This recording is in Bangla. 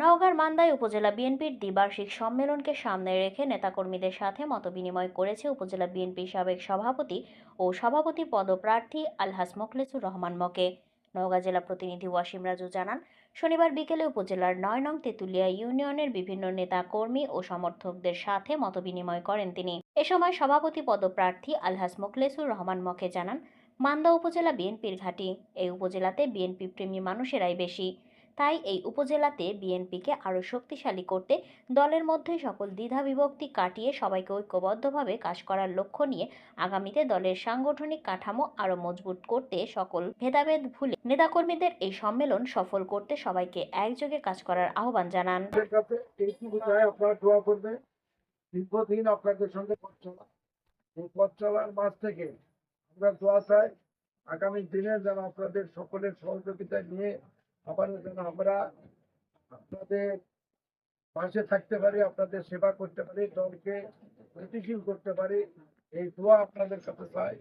নওগাঁর মান্দায় উপজেলা বিএনপির দ্বিবার্ষিক সম্মেলনকে সামনে রেখে নেতাকর্মীদের সাথে মতবিনিময় করেছে উপজেলা বিএনপির সাবেক সভাপতি ও সভাপতি পদপ্রার্থী আলহাস মোখলেসুর রহমান মকে। নওগাঁ জেলা প্রতিনিধি ওয়াসিম রাজু জানান, শনিবার বিকেলে উপজেলার নয় নং তেঁতুলিয়া ইউনিয়নের বিভিন্ন নেতা কর্মী ও সমর্থকদের সাথে মতবিনিময় করেন তিনি। এ সময় সভাপতি পদপ্রার্থী আলহাস মোখলেসুর রহমান মকে জানান, মান্দা উপজেলা বিএনপির ঘাঁটি, এই উপজেলাতে বিএনপি প্রেমী মানুষেরাই বেশি। তাই এই উপজেলাতে বিএনপিকে আরও শক্তিশালী করতে দলের মধ্যে সকল দ্বিধা বিভক্তি কাটিয়ে সবাইকে ঐক্যবদ্ধভাবে কাজ করার লক্ষ্য নিয়ে আগামীতে দলের সাংগঠনিক কাঠামো আরও মজবুত করতে সকল ভেদাভেদ ভুলে নেতাকর্মীদের এই সম্মেলন সফল করতে সবাইকে একযোগে কাজ করার আহ্বান জানান। দীর্ঘদিন আপনাদের সঙ্গে পথ চলা এই পথ চলার মাঝ থেকে আমরা দোয়া চাই, আগামী দিনে যেন আপনাদের সকলের সহযোগিতা নিয়ে আবারও যেন আমরা আপনাদের পাশে থাকতে পারি, আপনাদের সেবা করতে পারি, দলকে গতিশীল করতে পারি, এই দোয়া আপনাদের কাছে চাই।